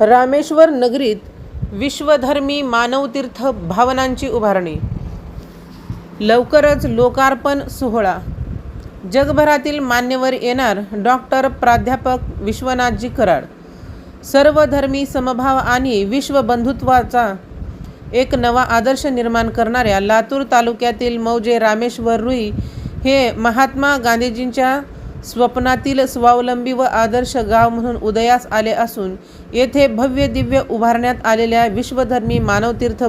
रामेश्वर नगरीत विश्वधर्मी मानवतीर्थ भावनांची उभारणी. लवकरच लोकार्पण सोहळा. जगभरातील मान्यवर येणार डॉक्टर प्राध्यापक विश्वनाथजी कराड. सर्वधर्मी समभाव आणि विश्वबंधुत्वाचा एक नवा आदर्श निर्माण करणाऱ्या लातूर तालुक्यातील मौजे रामेश्वर रुई हे महात्मा गांधीजींच्या स्वप्नातील स्वावलंबी व आदर्श गाव म्हणून उदयास आले असून येथे भव्य दिव्य उभारण्यात आलेल्या विश्वधर्मी मानवतीर्थ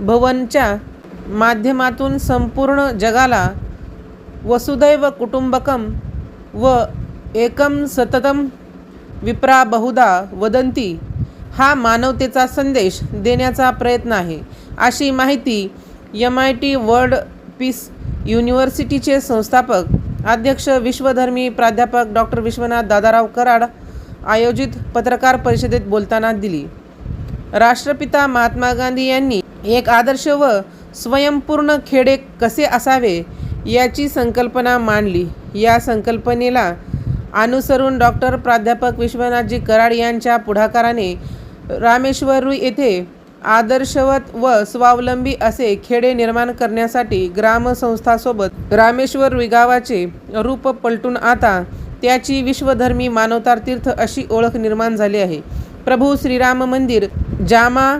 भवनच्या माध्यमातून संपूर्ण जगाला वसुदैव कुटुंबकम व एकम सततम विप्रा बहुधा वदंती हा मानवतेचा संदेश देण्याचा प्रयत्न आहे. अशी माहिती M I T world peace युनिव्हर्सिटीचे संस्थापक अध्यक्ष विश्वधर्मी प्राध्यापक डॉक्टर विश्वनाथ दादाराव कराड आयोजित पत्रकार परिषदेत बोलताना दिली. राष्ट्रपिता महात्मा गांधी यांनी एक आदर्श व स्वयंपूर्ण खेडे कसे असावे याची संकल्पना मांडली. या संकल्पनेला अनुसरून डॉक्टर प्राध्यापक विश्वनाथजी कराड यांच्या पुढाकाराने रामेश्वर येथे आदर्शवत व स्वावलंबी असे खेडे निर्माण करण्यासाठी ग्रामसंस्थासोबत रामेश्वर गावाचे रूप पलटून आता त्याची विश्वधर्मी मानवतार तीर्थ अशी ओळख निर्माण झाली आहे. प्रभू श्रीराम मंदिर जामा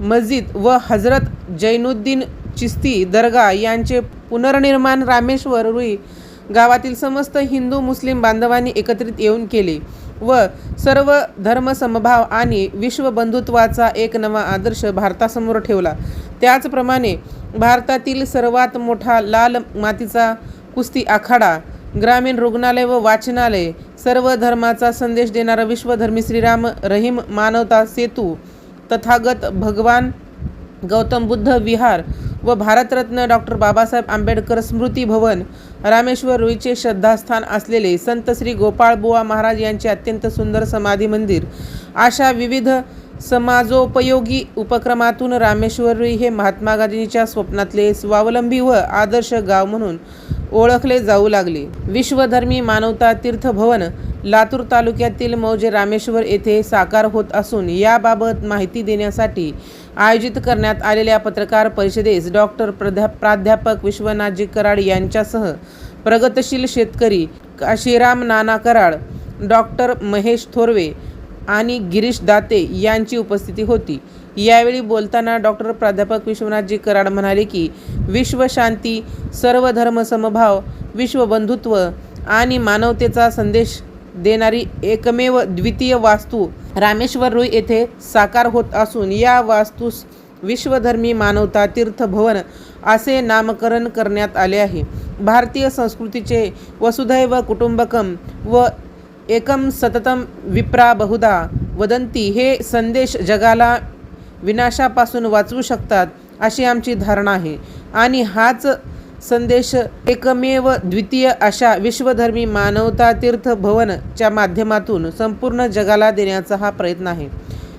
मस्जिद व हजरत जैनुद्दीन चिस्ती दर्गा यांचे पुनर्निर्माण रामेश्वर रुई गावातील समस्त हिंदू मुस्लिम बांधवांनी एकत्रित येऊन केले व सर्व धर्मसमभाव आणि विश्वबंधुत्वाचा एक नवा आदर्श भारतासमोर ठेवला. त्याचप्रमाणे भारतातील सर्वात मोठा लाल मातीचा कुस्ती आखाडा ग्रामीण रुग्णालय व वाचनालय सर्व धर्माचा संदेश देणारा विश्वधर्मी श्रीराम रहीम मानवता सेतू तथागत भगवान गौतम बुद्ध विहार व भारतरत्न डॉक्टर बाबासाहेब आंबेडकर स्मृती भवन रामेश्वर रुईचे श्रद्धास्थान असलेले संत श्री गोपाळ बुवा महाराज यांचे अत्यंत सुंदर समाधी मंदिर. अशा विविध समाजोपयोगी उपक्रमातून रामेश्वर रुई हे महात्मा गांधींच्या स्वप्नातले स्वावलंबी व आदर्श गाव म्हणून ओळखले जाऊ लागले. विश्वधर्मी मानवता तीर्थ भवन लातूर तालुक्यातील मौजे रामेश्वर येथे साकार होत असून याबाबत माहिती देण्यासाठी आयोजित करण्यात आलेल्या पत्रकार परिषदेस डॉक्टर प्रध्या प्राध्यापक विश्वनाथजी कराड यांच्यासह प्रगतशील शेतकरी काशीराम नाना कराड डॉक्टर महेश थोरवे आणि गिरीश दाते यांची उपस्थिती होती. यावेळी बोलताना डॉक्टर प्राध्यापक विश्वनाथजी कराड म्हणाले की विश्वशांती सर्व धर्मसमभाव विश्वबंधुत्व आणि मानवतेचा संदेश देणारी एकमेव द्वितीय वास्तू रामेश्वर रुई येथे साकार होत असून या वास्तूस विश्वधर्मी मानवता तीर्थ भवन असे नामकरण करण्यात आले आहे. भारतीय संस्कृतीचे वसुधैव कुटुंबकम व एकम सततम विप्रा बहुधा वदंती हे संदेश जगाला विनाशापासून वाचवू शकतात अशी आमची धारणा आहे. आणि हाच संदेश एकमेव द्वितीय अशा विश्वधर्मी मानवता तीर्थ भवनच्या माध्यमातून संपूर्ण जगाला देण्याचा हा प्रयत्न आहे.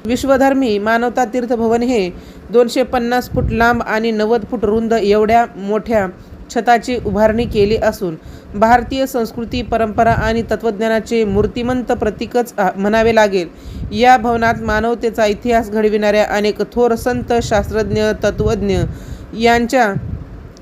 विश्वधर्मी मानवता तीर्थ भवन हे दोनशे पन्नास फूट लांब आणि नव्वद फूट रुंद एवढ्या मोठ्या छताची उभारणी केली असून भारतीय संस्कृती परंपरा आणि तत्त्वज्ञानाचे मूर्तिमंत प्रतीकच म्हणावे लागेल. या भवनात मानवतेचा इतिहास घडविणाऱ्या अनेक थोर संत शास्त्रज्ञ तत्त्वज्ञ यांच्या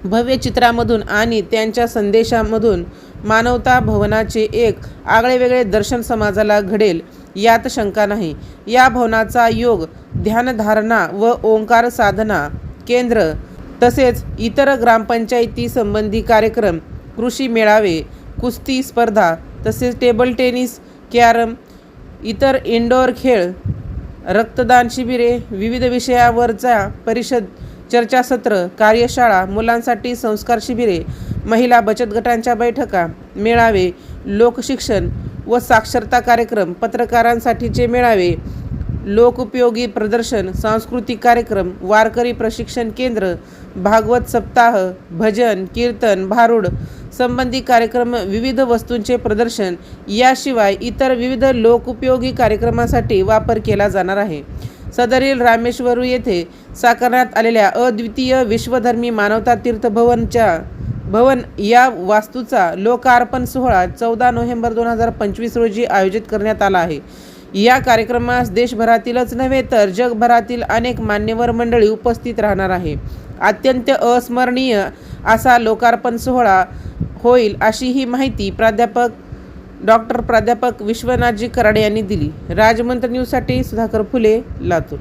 भव्य चित्रामधून आणि त्यांच्या संदेशामधून मानवता भवनाचे एक आगळेवेगळे दर्शन समाजाला घडेल यात शंका नाही. या भवनाचा योग ध्यानधारणा व ओंकार साधना केंद्र तसेच इतर ग्रामपंचायती संबंधी कार्यक्रम कृषी मेळावे कुस्ती स्पर्धा तसेच टेबल टेनिस कॅरम इतर इंडोर खेळ रक्तदान शिबिरे विविध विषयावरचा परिषद चर्चासत्र कार्यशाळा मुलांसाठी संस्कार शिबिरे महिला बचत गटांच्या बैठका मेळावे लोकशिक्षण व साक्षरता कार्यक्रम पत्रकारांसाठीचे मेळावे लोकउपयोगी प्रदर्शन सांस्कृतिक कार्यक्रम वारकरी प्रशिक्षण केंद्र भागवत सप्ताह भजन कीर्तन भारूड संबंधी कार्यक्रम विविध वस्तूंचे प्रदर्शन याशिवाय इतर विविध लोकोपयोगी कार्यक्रमासाठी वापर केला जाणार आहे. सदरील रामेश्वरू येथे साकारण्यात आलेल्या अद्वितीय विश्वधर्मी मानवता तीर्थ भवनच्या भवन या वास्तूचा लोकार्पण सोहळा चौदा नोव्हेंबर दोन हजार पंचवीस रोजी आयोजित करण्यात आला आहे. या कार्यक्रमास देशभरातीलच नव्हे तर जगभरातील अनेक मान्यवर मंडळी उपस्थित राहणार आहे. अत्यंत अस्मरणीय असा लोकार्पण सोहळा होईल अशी ही माहिती प्राध्यापक डॉक्टर प्राध्यापक विश्वनाथजी कराडे यांनी दिली. राजमंत्र न्यूजसाठी सुधाकर फुले लातूर.